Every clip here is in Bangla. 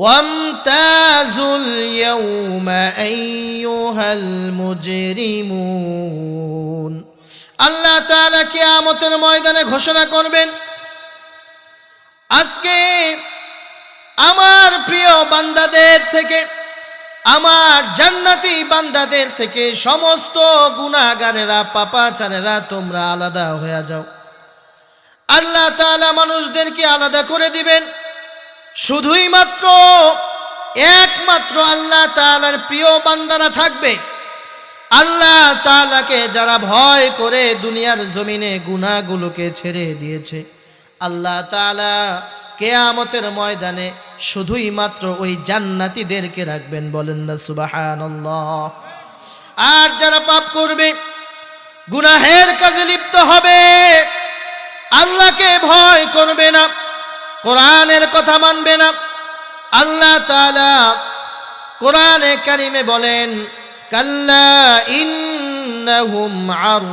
وامتازوا اليوم أيها المجرمون আল্লাহ তাআলা কিয়ামতের ময়দানে ঘোষণা করবেন আজকে আমার প্রিয় বান্দাদের থেকে আমার জান্নাতি বান্দাদের থেকে সমস্ত গুনাহগারেরা পাপাচারেরা তোমরা আলাদা হয়ে যাও আল্লাহ তাআলা মানুষদেরকে আলাদা করে দিবেন শুধুই মাত্র একমাত্র আল্লাহ তাআলার প্রিয় বান্দারা থাকবে। আল্লাহ তাআলাকে যারা ভয় করে দুনিয়ার জমিনে গুনাহগুলোকে ছেড়ে দিয়েছে, আল্লাহ তাআলা কেয়ামতের ময়দানে শুধুই মাত্র ওই জান্নাতিদেরকে রাখবেন বলেন না, সুবহানাল্লাহ। আর যারা পাপ করবে, গুনাহের কাজে লিপ্ত হবে, আল্লাহকে ভয় করবে না। কোরআনের কথা মানবে না। আল্লাহ তাআলা কোরআনে কারিমে বলেন আর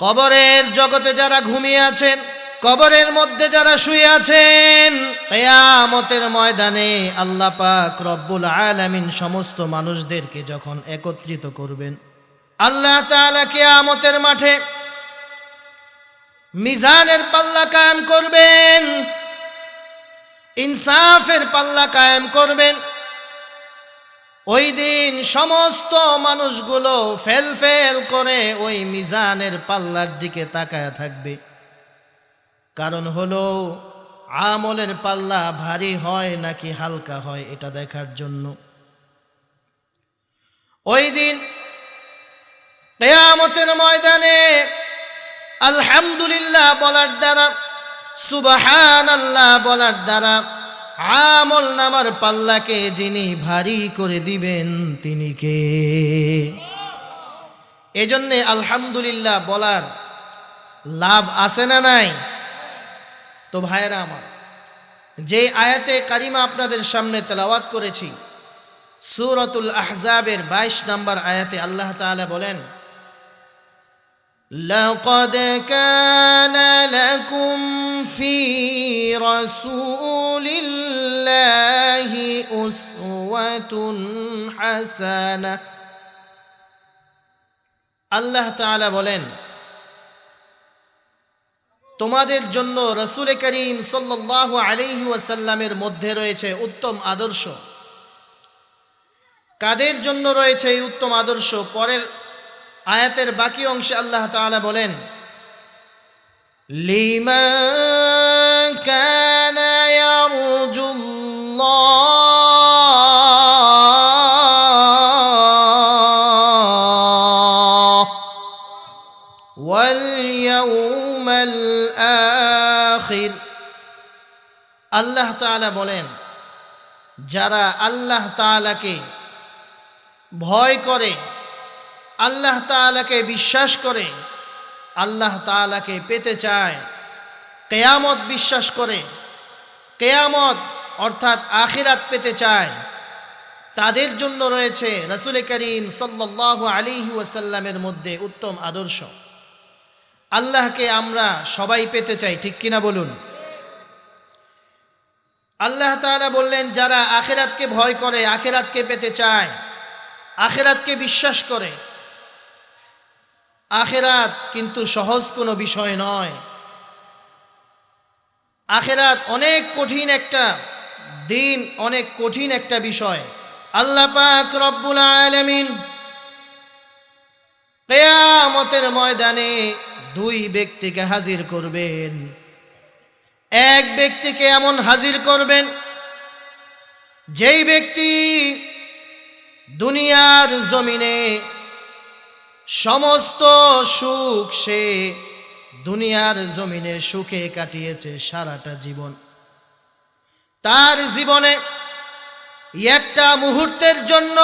কবরের জগতে যারা ঘুমিয়ে আছেন, কবরের মধ্যে যারা শুয়ে আছেন, কেয়ামতের ময়দানে আল্লাহ পাক রব্বুল আলামিন সমস্ত মানুষদেরকে যখন একত্রিত করবেন আল্লাহ তাআলা কিয়ামতের মাঠে মিজানের পাল্লা কায়েম করবেন, ইনসাফের পাল্লা কায়েম করবেন। ওই দিন সমস্ত মানুষগুলো ফেল ফেল করে ওই মিজানের পাল্লার দিকে তাকায় থাকবে। কারণ হলো, আমলের পাল্লা ভারী হয় নাকি হালকা হয় এটা দেখার জন্য। ওই দিন কেয়ামতের ময়দানে আলহামদুলিল্লাহ বলার দ্বারা সুবাহান আল্লাহ বলার দ্বারা আমল নামার পাল্লাকে যিনি ভারী করে দিবেন, তিনি কে? এজন্যে আলহামদুলিল্লাহ বলার লাভ আছে না নাই? তো ভাইরা আমার, যে আয়াতে কারিমা আপনাদের সামনে তেলাওয়াত করেছি, সুরতুল আহজাবের বাইশ নম্বর আয়াতে আল্লাহ তাআলা বলেন لقد كان لكم في رسول الله أسوة حسنة আল্লাহ তাআলা বলেন তোমাদের জন্য রসুল করিম সাল্লাল্লাহু আলাইহি ওয়াসাল্লামের মধ্যে রয়েছে উত্তম আদর্শ কাদের জন্য রয়েছে এই উত্তম আদর্শ পরের আয়াতের বাকি অংশে আল্লাহ তাআলা বলেন আল্লাহ তাআলা বলেন যারা আল্লাহ তাআলাকে ভয় করে আল্লাহ তাআলাকে বিশ্বাস করে, আল্লাহ তাআলাকে পেতে চায়, কেয়ামত বিশ্বাস করে, কেয়ামত অর্থাৎ আখিরাত পেতে চায়। তাদের জন্য রয়েছে রসুল করিম সাল্লাহ আলিহি ওয়াসাল্লামের মধ্যে উত্তম আদর্শ। আল্লাহকে আমরা সবাই পেতে চাই, ঠিক কিনা বলুন? আল্লাহ তাআলা বললেন, যারা আখেরাতকে ভয় করে, আখেরাতকে পেতে চায়, আখেরাতকে বিশ্বাস করে আখেরাত কিন্তু সহজ কোনো বিষয় নয়। আখেরাত অনেক কঠিন একটা দিন, অনেক কঠিন একটা বিষয়। আল্লাহ পাক রব্বুল আলামিন কেয়ামতের ময়দানে দুই ব্যক্তিকে হাজির করবেন। এক ব্যক্তিকে এমন হাজির করবেন, যেই ব্যক্তি দুনিয়ার জমিনে সমস্ত সুখ সে দুনিয়ার জমিনে সুখে কাটিয়েছে সারাটা জীবন। তার জীবনে একটা মুহূর্তের জন্য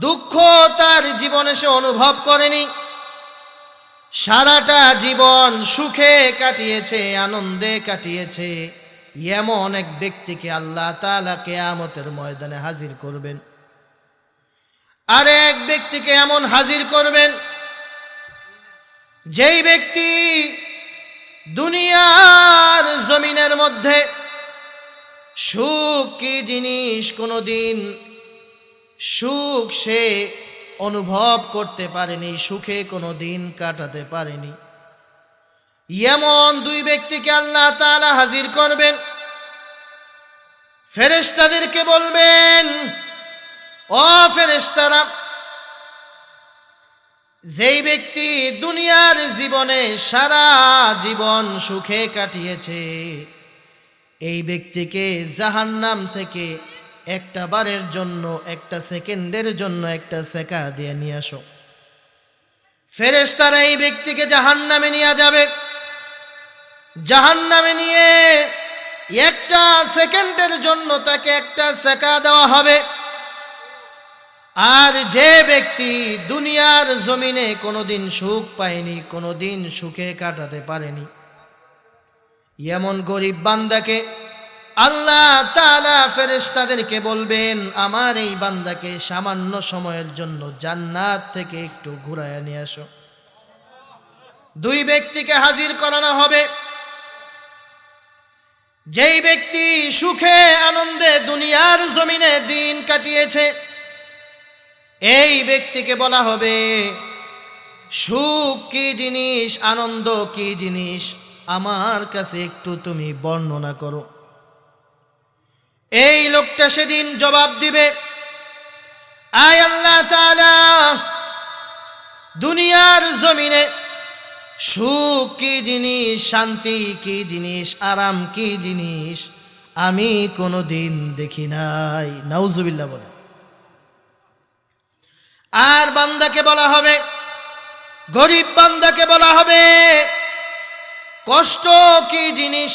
দুঃখ তার জীবনে সে অনুভব করেনি। সারাটা জীবন সুখে কাটিয়েছে, আনন্দে কাটিয়েছে। এমন এক ব্যক্তিকে আল্লাহ তাআলা কেয়ামতের ময়দানে হাজির করবেন। আর এক ব্যক্তিকে এমন হাজির করবেন, যেই ব্যক্তি দুনিয়ার জমিনের মধ্যে সুখ কি জিনিস কোনো দিন সুখ সে অনুভব করতে পারেনি, সুখে কোনো দিন কাটাতে পারেনি। এমন দুই ব্যক্তিকে আল্লাহ তালা হাজির করবেন ফেরেস্তাদেরকে বলবেন ও ফেরেশতারা, যেই ব্যক্তি দুনিয়ার জীবনে সারা জীবন সুখে কাটিয়েছে, এই ব্যক্তিকে জাহান্নাম থেকে একটা বারের জন্য, একটা সেকেন্ডের জন্য একটা সেকা দিয়ে নিয়ে আসো। ফেরেশতারা এই ব্যক্তিকে জাহান্নামে নিয়ে যাবে। জাহান্নামে নিয়ে একটা সেকেন্ডের জন্য তাকে একটা সেকা দেওয়া হবে। আর যে ব্যক্তি দুনিয়ার জমিনে কোনোদিন সুখ পায়নি, কোনোদিন সুখে কাটাতে পারেনি। এমন গরিব বান্দাকে আল্লাহ তাআলা ফেরেশতাদেরকে বলবেন, আমার এই বান্দাকে সামান্য সময়ের জন্য জান্নাত থেকে একটু ঘুরায় নিয়ে আসো। দুই ব্যক্তিকে হাজির করানো হবে। যেই ব্যক্তি সুখে, আনন্দে দুনিয়ার জমিনে দিন কাটিয়েছে এই ব্যক্তিকে বলা হবে সুখ কি জিনিস, আনন্দ কি জিনিস? আমার কাছে একটু তুমি বর্ণনা করো। এই লোকটা সেদিন জবাব দিবে, আয় আল্লাহ দুনিয়ার জমিনে সুখ কি জিনিস, শান্তি কি জিনিস, আরাম কি জিনিস আমি কোনো দিন দেখি নাই। নাউজুবিল্লাহ বলে। আর বান্দাকে বলা হবে, গরিব বান্দাকে বলা হবে, কষ্ট কি জিনিস?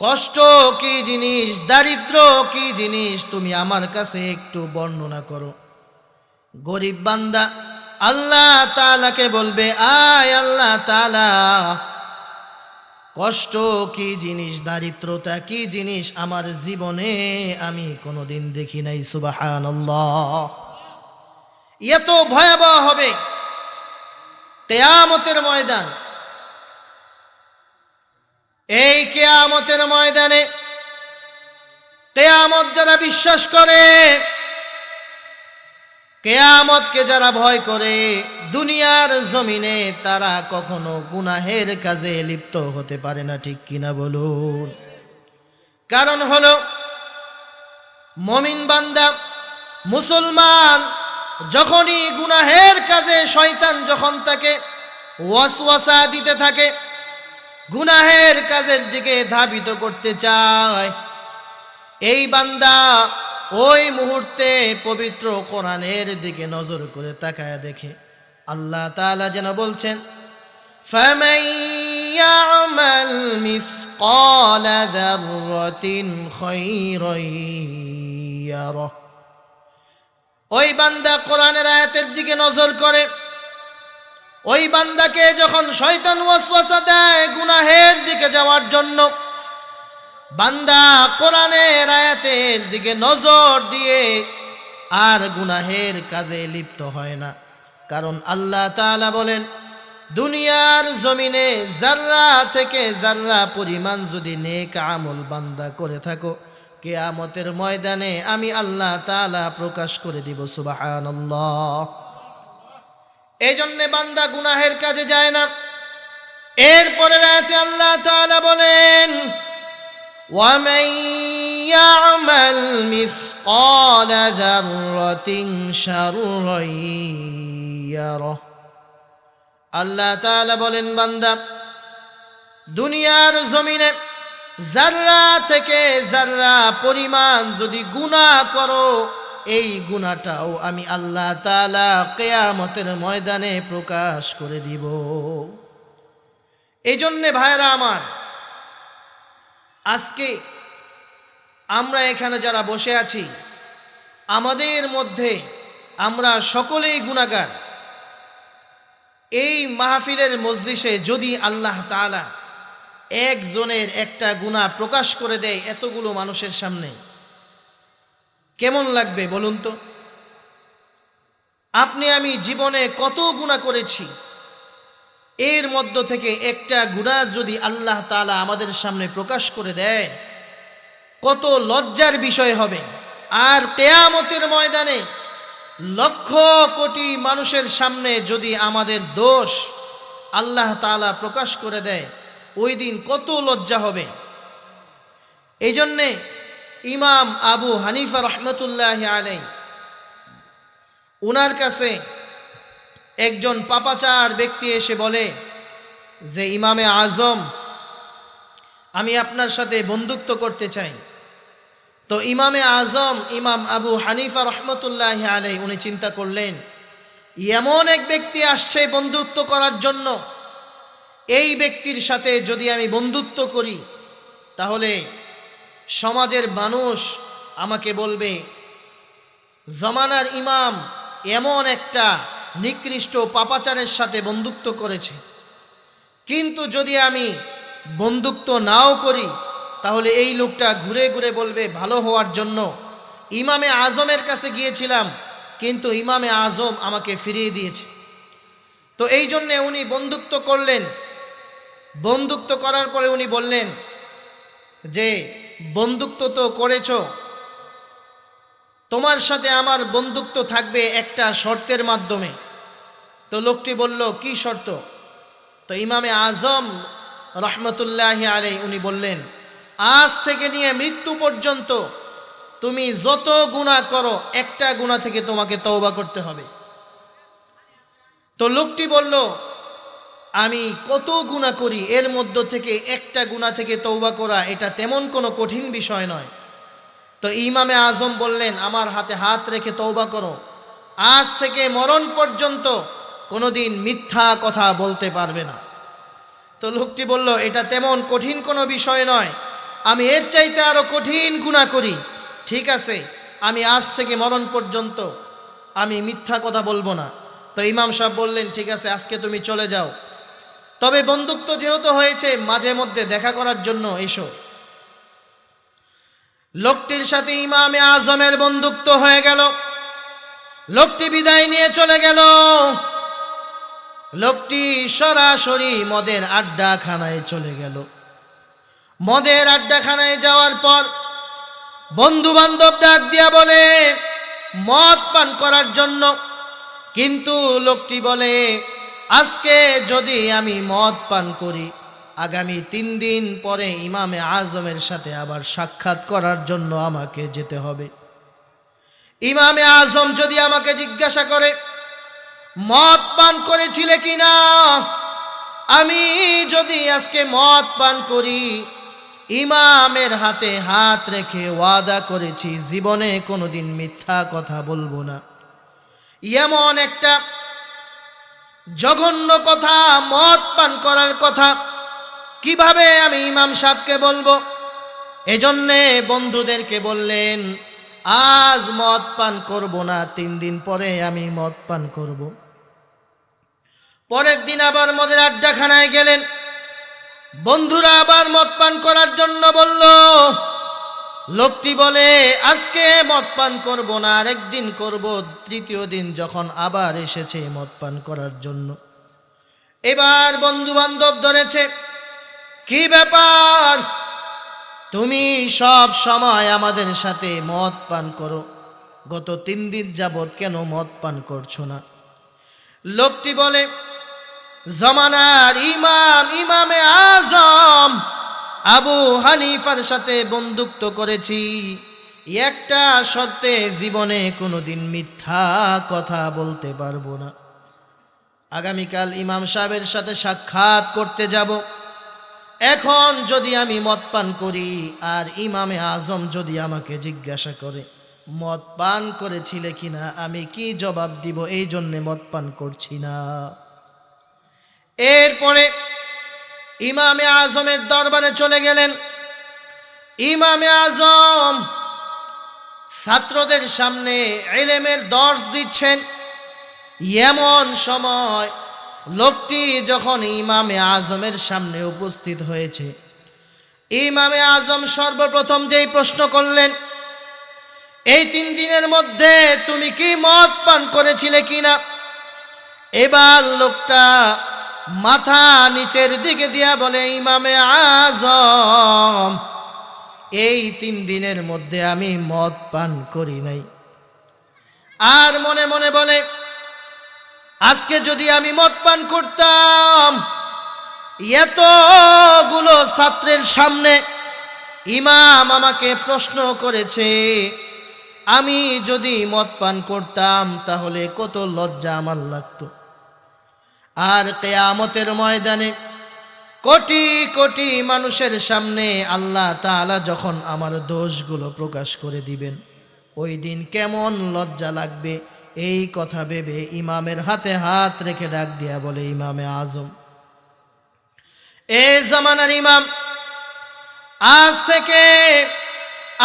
কষ্ট কি জিনিস? দারিদ্র কি জিনিস? তুমি আমার কাছে একটু বর্ণনা করো। গরিব বান্দা, আল্লাহ তালাকে বলবে, আয় আল্লাহ তালা কষ্ট কি জিনিস? দারিদ্রতা কি জিনিস? আমার জীবনে আমি কোনোদিন দেখি নাই সুবাহান এত ভয়াবহ হবে। তেয়ামতের ময়দান। এই কেয়ামতের ময়দানে কেয়ামত যারা বিশ্বাস করে, কেয়ামতকে যারা ভয় করে, দুনিয়ার জমিনে তারা কখনো গুনাহের কাজে লিপ্ত হতে পারে না, ঠিক কিনা বলুন। কারণ হলো, মমিন বান্দা, মুসলমান যখনই গুনাহের কাজে শয়তান যখন তাকে ওয়াসওয়াসা দিতে থাকে গুনাহের কাজের দিকে ধাবিত করতে চায় এই বান্দা ওই মুহূর্তে পবিত্র কোরআনের দিকে নজর করে তাকায় দেখে আল্লাহ তাআলা যেন বলছেন فَمَن يَعْمَلْ مِثْقَالَ ذَرَّةٍ خَيْرًا يَرَهُ ওই বান্দা কোরআনের আয়াতের দিকে নজর করে। ওই বান্দাকে যখন শয়তান ওয়াসওয়াসা দেয় গুনাহের দিকে যাওয়ার জন্য, বান্দা কোরআনের আয়াতের দিকে নজর দিয়ে আর গুনাহের কাজে লিপ্ত হয় না। কারণ আল্লাহ তাআলা বলেন, দুনিয়ার জমিনে জাররা থেকে জাররা পরিমাণ যদি নেক আমল বান্দা করে থাকো কেয়ামতের ময়দানে আমি আল্লাহ তাআলা প্রকাশ করে দিব সুবহানাল্লাহ এই জন্যে বান্দা গুনাহের কাজে যায় না এরপরে রাতে আল্লাহ তাআলা বলেন ومن يعمل مثقال ذرة شرا يره আল্লাহ তাআলা বলেন বান্দা দুনিয়ার জমিনে জাররা থেকে জাররা পরিমাণ যদি গুনাহ করো, এই গুণাটাও আমি আল্লাহ তাআলা কেয়ামতের ময়দানে প্রকাশ করে দিব। এই জন্যে ভাইরা আমার, আজকে আমরা এখানে যারা বসে আছি, আমাদের মধ্যে আমরা সকলেই গুণাগার এই মাহফিলের মজলিসে যদি আল্লাহ তাআলা একজনের একটা গুণা প্রকাশ করে দেয় এতগুলো মানুষের সামনে। কেমন লাগবে বলুন তো? আপনি আমি জীবনে কত গুণা করেছি। এর মধ্য থেকে একটা গুণা যদি আল্লাহ তালা আমাদের সামনে প্রকাশ করে দেয়, কত লজ্জার বিষয় হবে। আর কেয়ামতের ময়দানে লক্ষ কোটি মানুষের সামনে যদি আমাদের দোষ আল্লাহ তালা প্রকাশ করে দেয় ওই দিন কত লজ্জা হবে। এই জন্যে ইমাম আবু হানিফা রহমতুল্লাহ আলাই উনার কাছে একজন পাপাচার ব্যক্তি এসে বলে যে, ইমামে আজম, আমি আপনার সাথে বন্ধুত্ব করতে চাই। তো ইমামে আজম, ইমাম আবু হানিফা রহমতুল্লাহ আলাই উনি চিন্তা করলেন, এমন এক ব্যক্তি আসছে বন্ধুত্ব করার জন্য এই ব্যক্তির সাথে যদি আমি বন্ধুত্ব করি, তাহলে সমাজের মানুষ আমাকে বলবে, জমানার ইমাম এমন একটা নিকৃষ্ট পাপাচারের সাথে বন্ধুত্ব করেছে। কিন্তু যদি আমি বন্ধুত্ব নাও করি, তাহলে এই লোকটা ঘুরে ঘুরে বলবে, ভালো হওয়ার জন্য ইমামে আজমের কাছে গিয়েছিলাম, কিন্তু ইমামে আজম আমাকে ফিরিয়ে দিয়েছে। তো এই জন্যে উনি বন্ধুত্ব করলেন। বন্ধুত্ব করার পরে উনি বললেন, যে বন্ধুত্ব তো করেছ, তোমার সাথে আমার বন্ধুত্ব থাকবে একটা শর্তের মাধ্যমে। তো লোকটি বলল, কি শর্ত? তো ইমামে আজম রহমতুল্লাহ আলাই উনি বললেন, আজ থেকে নিয়ে মৃত্যু পর্যন্ত তুমি যত গুণা করো, একটা গুণা থেকে তোমাকে তওবা করতে হবে। তো লোকটি বলল আমি কত গুণা করি, এর মধ্য থেকে একটা গুণা থেকে তৌবা করা, এটা তেমন কোনো কঠিন বিষয় নয়। তো ইমামে আজম বললেন, আমার হাতে হাত রেখে তৌবা করো। আজ থেকে মরণ পর্যন্ত কোনোদিন মিথ্যা কথা বলতে পারবে না। তো লোকটি বলল, এটা তেমন কঠিন কোনো বিষয় নয়। আমি এর চাইতে আরও কঠিন গুণা করি। ঠিক আছে, আমি আজ থেকে মরণ পর্যন্ত আমি মিথ্যা কথা বলব না। তো ইমাম সাহেব বললেন, ঠিক আছে, আজকে তুমি চলে যাও। তবে বন্ধুত্ব যেহেতু হয়েছে, মাঝে মধ্যে দেখা করার জন্য এসো। লোকটির সাথে ইমামে আজমের বন্ধুত্ব হয়ে গেল। লোকটি বিদায় নিয়ে চলে গেল। লোকটি সরাসরি মদের আড্ডাখানায় চলে গেল। মদের আড্ডাখানায় যাওয়ার পর বন্ধু বান্ধব ডাক দিয়া বলে, মদ পান করার জন্য। কিন্তু লোকটি বলে আজকে যদি আমি মদ পান করি, আগামী তিন দিন পরে ইমামে আজমের সাথে আবার সাক্ষাৎ করার জন্য আমাকে যেতে হবে। ইমামে আজম যদি আমাকে জিজ্ঞাসা করে, মদ পান করেছিলে কিনা? আমি যদি আজকে মদ পান করি, ইমামের হাতে হাত রেখে ওয়াদা করেছি, জীবনে কোনোদিন মিথ্যা কথা বলব না। এমন একটা জঘন্য কথা, মদ পান করার কথা। কীভাবে আমি ইমাম সাহেবকে বলব? এজন্যে বন্ধুদেরকে বললেন, আজ মদ পান করব না, তিন দিন পরে আমি মদ পান করব। পরের দিন আবার মদের আড্ডাখানায় গেলেন। বন্ধুরা আবার মদ পান করার জন্য বলল লোকটি বলে, আজকে মদ পান করব না আরেকদিন করব। তৃতীয় দিন যখন আবার এসেছে মদ পান করার জন্য। এবার বন্ধু বান্ধব ধরেছে, কি ব্যাপার? তুমি সব সময় আমাদের সাথে মদ পান করো। গত তিন দিন যাবৎ কেন মদ পান করছ না? লোকটি বলে, জমানার ইমাম, ইমামে আজম আবু হানিফার সাথে বন্ধুত্ব করেছি। একটা সত্ত্বে জীবনে কোনোদিন মিথ্যা কথা বলতে পারব না। আগামীকাল ইমাম সাহেবের সাথে সাক্ষাৎ করতে যাব। এখন যদি আমি মদ পান করি, আর ইমামে আজম যদি আমাকে জিজ্ঞাসা করে, মদ পান করেছিলে কিনা, আমি কি জবাব দিব? এই জন্যে মদ পান করছি না। এরপরে ইমামে আজমের দরবারে চলে গেলেন। ইমামে আজম ছাত্রদের সামনে এলেমের দর্শ দিচ্ছেন। এমন সময় লোকটি যখন ইমামে আজমের সামনে উপস্থিত হয়েছে, ইমামে আজম সর্বপ্রথম যেই প্রশ্ন করলেন, এই তিন দিনের মধ্যে তুমি কি মদ পান করেছিলে কিনা? এবার লোকটা মাথা নিচের দিকে দিয়া বলে, ইমামে আজম, এই তিন দিনের মধ্যে আমি মদ পান করি নাই। আর মনে মনে বলে, আজকে যদি আমি মদ পান করতাম, এতগুলো ছাত্রের সামনে ইমাম আমাকে প্রশ্ন করেছে, আমি যদি মদ পান করতাম, তাহলে কত লজ্জা আমার লাগতো। আর কেয়ামতের ময়দানে কোটি কোটি মানুষের সামনে আল্লাহ তাআলা যখন আমার দোষগুলো প্রকাশ করে দিবেন, ওই দিন কেমন লজ্জা লাগবে? এই কথা ভেবে ইমামের হাতে হাত রেখে ডাক দিয়া বলে, ইমামে আজম, এ জামানার ইমাম, আজ থেকে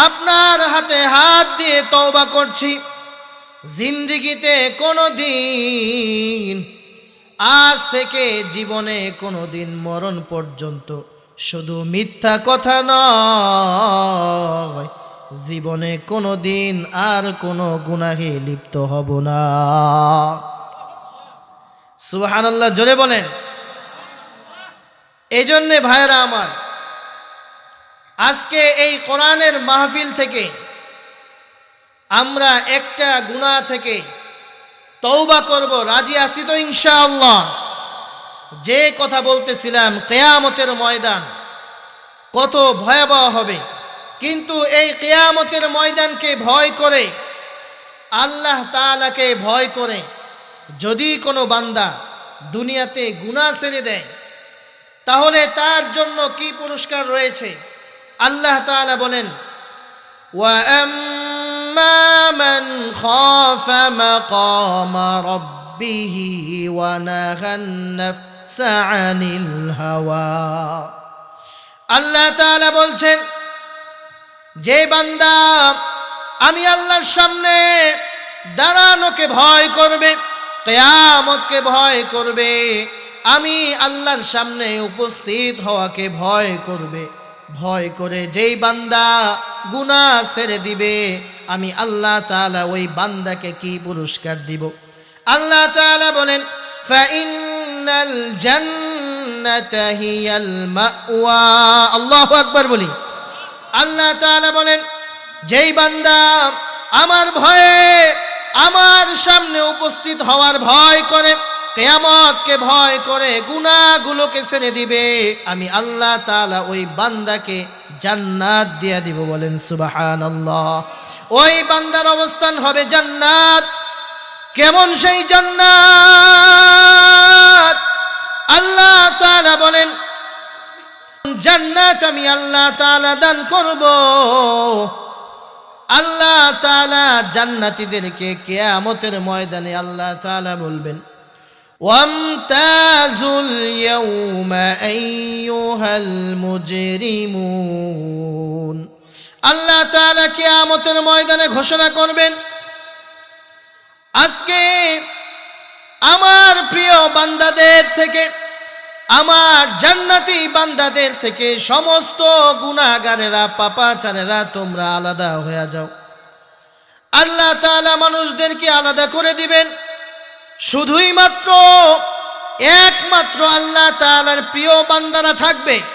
আপনার হাতে হাত দিয়ে তওবা করছি। জিন্দিগিতে কোনো দিন আজ থেকে জীবনে কোনো দিন মরণ পর্যন্ত শুধু মিথ্যা কথা নয়। জীবনে কোনো দিন আর কোনো গুনাহে লিপ্ত হব না। সুবহানাল্লাহ, জোরে বলেন। এই জন্যে ভাইরা আমার, আজকে এই কোরআনের মাহফিল থেকে আমরা একটা গুণা থেকে তৌবা করব, রাজি আছি তো ইনশাআল্লাহ। যে কথা বলতেছিলাম, কেয়ামতের ময়দান কত ভয়াবহ হবে। কিন্তু এই কেয়ামতের ময়দানকে ভয় করে, আল্লাহ তাআলাকে ভয় করে যদি কোনো বান্দা দুনিয়াতে গুনাহ ছেড়ে দেয়, তাহলে তার জন্য কি পুরস্কার রয়েছে? আল্লাহ তাআলা বলেন وأما من خاف مقام ربه ونهى النفس عن الهوى আল্লাহ তাআলা বলছেন যে বান্দা আমি আল্লাহর সামনে দাঁড়ানোকে ভয় করবে কেয়ামতকে ভয় করবে আমি আল্লাহর সামনে উপস্থিত হওয়াকে ভয় করবে ভয় করে যেই বান্দা গুনাহ ছেড়ে দিবে আমি আল্লাহ তালা ওই বান্দাকে কি পুরস্কার দিব? আল্লাহ তালা বলেন আল্লাহু আকবার বলি। আল্লাহ তাআলা বলেন, যেই বান্দা আমার ভয়ে আমার সামনে উপস্থিত হওয়ার ভয় করে, কেয়ামতকে ভয় করে গুনাহগুলোকে ছেড়ে দিবে, আমি আল্লাহ তাআলা ওই বান্দাকে জান্নাত দিয়া দিব বলেন, সুবহানাল্লাহ। ওই বান্দার অবস্থান হবে জান্নাত। কেমন সেই জান্নাত? আল্লাহ তালা বলেন, জান্নাত আমি আল্লাহ তালা দান করব। আল্লাহ তালা জান্নাতীদেরকে কেয়ামতের ময়দানে আল্লাহ তালা বলবেন ওয়ামতাজুল ইয়াউমা আল্লাহ তাআলা কিয়ামতের ময়দানে ঘোষণা করবেন, আজকে আমার প্রিয় বান্দাদের থেকে, আমার জান্নাতি বান্দাদের থেকে সমস্ত গুনাহগারেরা, পাপাচারেরা তোমরা আলাদা হয়ে যাও। আল্লাহ তাআলা মানুষদেরকে আলাদা করে দিবেন। শুধুই মাত্র, একমাত্র আল্লাহ তালার প্রিয় বান্দারা থাকবে।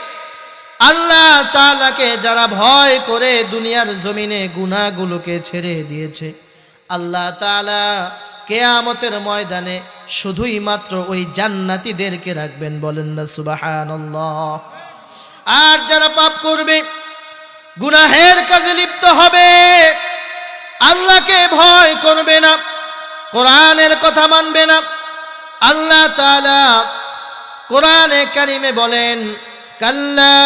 আল্লাহ তাআলাকে যারা ভয় করে দুনিয়ার জমিনে গুনাহগুলোকে ছেড়ে দিয়েছে, আল্লাহ তালা কেয়ামতের ময়দানে শুধুই মাত্র ওই জান্নাতীদেরকে রাখবেন বলেন না, সুবহানাল্লাহ। আর যারা পাপ করবে, গুনাহের কাজে লিপ্ত হবে, আল্লাহকে ভয় করবে না, কোরআনের কথা মানবে না। আল্লাহ তাআলা কোরআনে কারিমে বলেন কাল্লা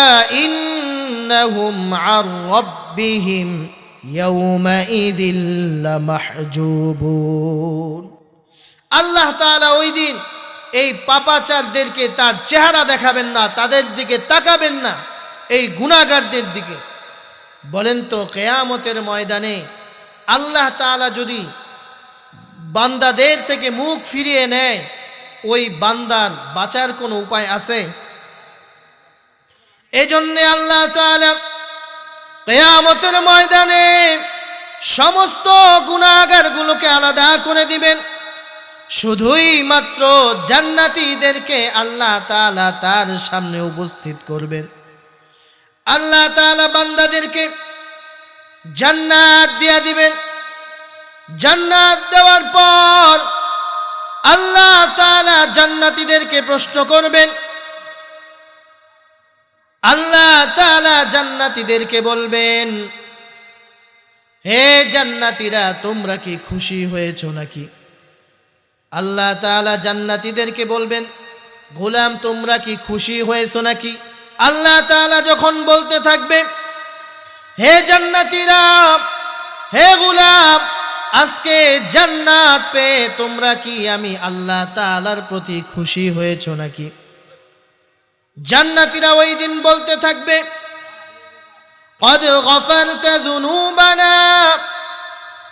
ইন্নাহুম আর রব্বিহিম ইয়াউমাইযিল লামাহজুবুন আল্লাহ তাআলা ওই দিন এই পাপাচারদেরকে তার চেহারা দেখাবেন না, তাদের দিকে তাকাবেন না, এই গুণাগারদের দিকে। বলেন তো, কেয়ামতের ময়দানে আল্লাহ তাআলা যদি বান্দাদের থেকে মুখ ফিরিয়ে নেয়, ওই বান্দার বাঁচার কোনো উপায় আছে? এজন্যে আল্লাহ তাআলা কেয়ামতের ময়দানে সমস্ত গুণাগারগুলোকে আলাদা করে দিবেন। শুধুই মাত্র জান্নাতীদেরকে আল্লাহ তালা তার সামনে উপস্থিত করবেন। আল্লাহ তালা বান্দাদেরকে জান্নাত দিয়া দিবেন। জান্নাত দেওয়ার পর আল্লাহ তালা জান্নাতীদেরকে প্রশ্ন করবেন আল্লাহ তাআলা জান্নাতীদেরকে বলবেন, হে জান্নাতীরা, তোমরা কি খুশি হয়েছো নাকি? আল্লাহ তাআলা জান্নাতীদেরকে বলবেন, গোলাম, তোমরা কি খুশি হয়েছো নাকি? আল্লাহ তাআলা যখন বলতে থাকবে, হে জান্নাতীরা, হে গোলাম, আজকে জান্নাত পেয়ে তোমরা কি আমি আল্লাহ তাআলার প্রতি খুশি হয়েছো নাকি? জান্নাতীরা ওই দিন বলতে থাকবে قد غفرت ذنوبنا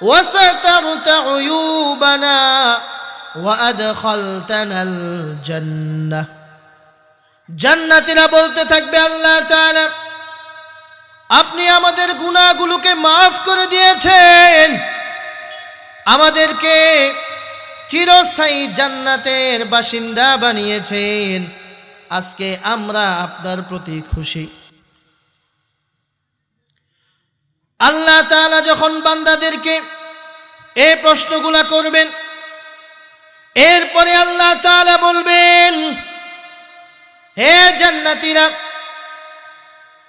وسترت عيوبنا وأدخلتنا الجنة জান্নাতীরা বলতে থাকবে আল্লাহ তাআলা আপনি আমাদের গুনাহগুলোকে মাফ করে দিয়েছেন আমাদেরকে চিরস্থায়ী জান্নাতের বাসিন্দা বানিয়েছেন আজকে আমরা আপনার প্রতি খুশি। আল্লাহ তাআলা যখন বান্দাদেরকে এই প্রশ্নগুলা করবেন, এরপরে আল্লাহ তাআলা বলবেন, হে জান্নাতীরা,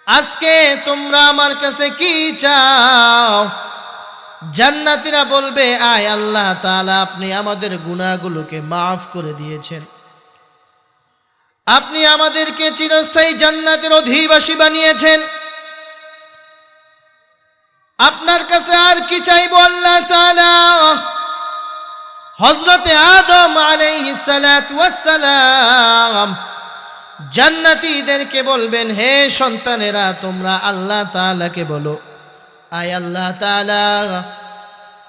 আজকে তোমরা আমার কাছে কি চাও? জান্নাতীরা বলবে, আয় আল্লাহ তাআলা, আপনি আমাদের গুনাহগুলোকে মাফ করে দিয়েছেন। আপনি আমাদেরকে চিরস্থায়ী জান্নাতের অধিবাসী বানিয়েছেন। আপনার কাছে আর কি চাইব আল্লাহ হযরতে আদম আলাইহিস সালাতু ওয়াস সালাম জান্নাতীদেরকে বলবেন, হে সন্তানেরা, তোমরা আল্লাহ তাআলাকে বলো। আয় আল্লাহ তাআলা,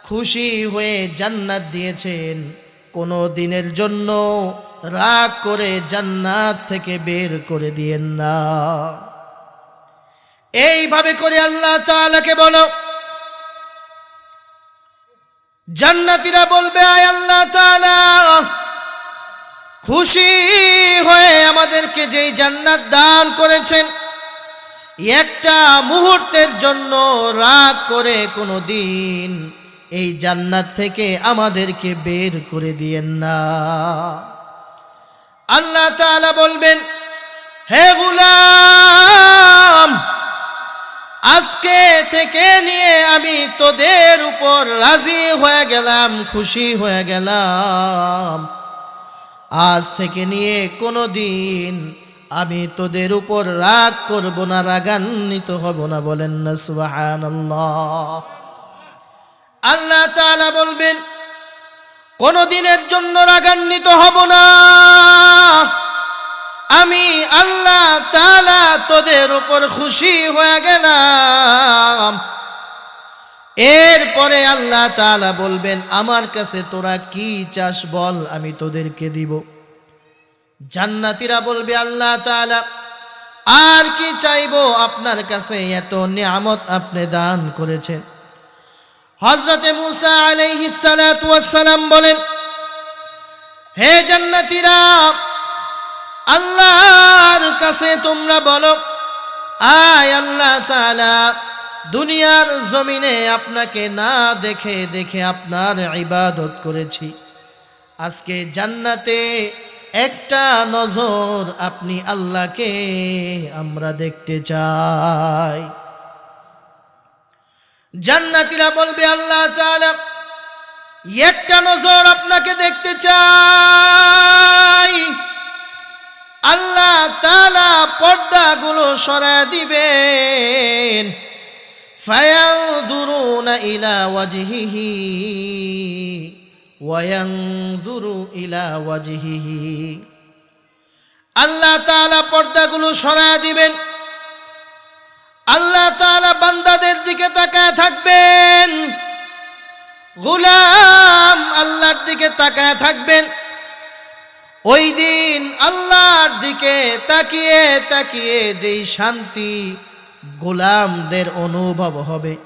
খুশি হয়ে জান্নাত দিয়েছেন। কোনো দিনের জন্য রাগ করে জান্নাত থেকে বের করে দিয়েন না। এইভাবে করে আল্লাহ তাআলাকে বলো, জান্নাতীরা বলবে, আয় আল্লাহ তাআলা, খুশি হয়ে আমাদেরকে যেই জান্নাত দান করেছেন, একটা মুহূর্তের জন্য রাগ করে কোনো দিন এই জান্নাত থেকে আমাদেরকে বের করে দিয়েন না। আল্লাহ তাআলা বলবেন, হে গুলাম, আজকে থেকে নিয়ে আমি তোদের উপর রাজি হয়ে গেলাম, খুশি হয়ে গেলাম। আজ থেকে নিয়ে কোনো দিন আমি তোদের উপর রাগ করব না, রাগান্বিত হব না। বলেন না, সুবহানাল্লাহ। আল্লাহ তাআলা বলবেন কোনো দিনের জন্য রাগান্বিত হব না। আমি আল্লাহ তালা তোদের উপর খুশি হয়ে গেলাম। এরপরে আল্লাহ তাআলা বলবেন, আমার কাছে তোরা কি চাস বল, আমি তোদেরকে দিব। জান্নাতীরা বলবে, আল্লাহ তাআলা, আর কি চাইব? আপনার কাছে এত নিয়ামত আপনি দান করেছেন। হজরতে মুসা আলাইহি সালাম বলেন, হে জান্নাতীরা, আল্লাহর কাছে তোমরা বলো, আয় আল্লাহ তাআলা, দুনিয়ার জমিনে আপনাকে না দেখে দেখে আপনার ইবাদত করেছি। আজকে জান্নাতে একটা নজর আপনি আল্লাহকে আমরা দেখতে চাই। জান্নাতীরা বলবে, আল্লাহ একটা নজর আপনাকে দেখতে চাই। আল্লাহ তাআলা পর্দাগুলো সরায় দিবেন। ফায়ানজুরুনা ইলা ওয়াজহিহি, ওয়ায়ানজুরু ইলা আল্লাহ পর্দাগুলো সরায় দিবেন। আল্লাহ তাআলা বান্দাদের দিকে তাকায় থাকবেন। গুলাম আল্লাহর দিকে তাকায় থাকবেন। ওই দিন আল্লাহর দিকে তাকিয়ে তাকিয়ে যেই শান্তি গোলামদের অনুভব হবে,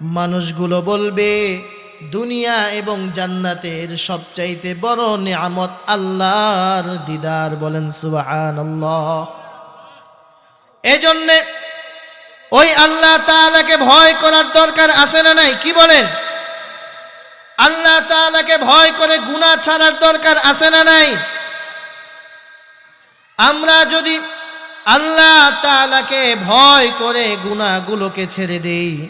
মানুষগুলো বলবে, দুনিয়া এবং জান্নাতের সবচাইতে বড় নিয়ামত আল্লাহর দিদার, বলেন সুবহানাল্লাহ। এজন্যে ওই আল্লাহ তাআলাকে ভয় করার দরকার আছে না নাই? কি বলেন? আল্লাহ তাআলাকে ভয় করে গুনাহ ছাড়ার দরকার আছে না নাই? আমরা যদি আল্লাহ তাআলাকে ভয় করে গুনাহগুলোকে ছেড়ে দেই,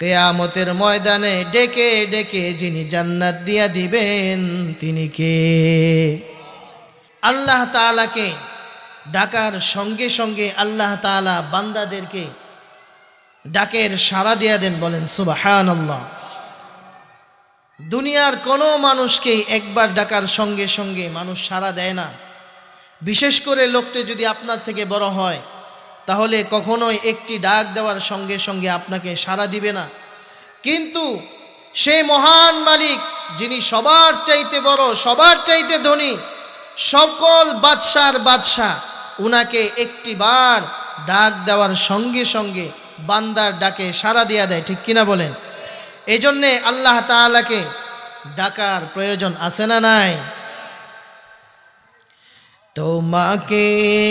কেয়ামতের ময়দানে ডেকে ডেকে যিনি জান্নাত দিয়া দিবেন, তিনি কে? আল্লাহ তাআলাকে ডাকার সঙ্গে সঙ্গে আল্লাহ তাআলা বান্দাদেরকে ডাকের সাড়া দিয়া দেন, বলেন সুবাহান দুনিয়ার কোনো মানুষকেই একবার ডাকার সঙ্গে সঙ্গে মানুষ সাড়া দেয় না। বিশেষ করে লোকটি যদি আপনার থেকে বড় হয়, তাহলে কখনোই একটি ডাক দেওয়ার সঙ্গে সঙ্গে আপনাকে সাড়া দিবে না। কিন্তু সেই মহান মালিক, যিনি সবার চাইতে বড়, সবার চাইতে ধনী, সকল বাদশার বাদশাহ, উনাকে একটি বার ডাক দেওয়ার সঙ্গে সঙ্গে বান্দার ডাকে সাড়া দিয়া দেয়, ঠিক কিনা বলেন? এই জন্যে আল্লাহ তাআলাকে ডাকার প্রয়োজন আছে না নাই? তোমাকে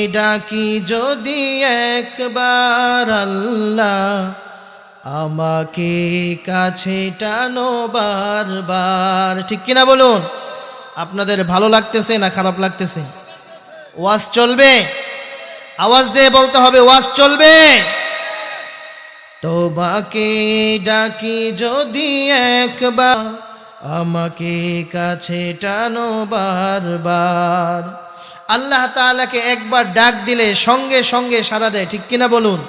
ডাকি যদি একবার আল্লাহ আমাকে কাছে টানো বারবার, ঠিক কিনা বলুন? আপনাদের ভালো লাগতেছে না খারাপ লাগতেছে? ওয়াজ চলবে? আওয়াজ দিয়ে বলতে হবে, ওয়াজ চলবে? তোমাকে ডাকি যদি একবার, আমাকে কাছে টানো বারবার। আল্লাহ তালাকে একবার ডাক দিলে সঙ্গে সঙ্গে সারা দেয়, ঠিক কিনা বলুন?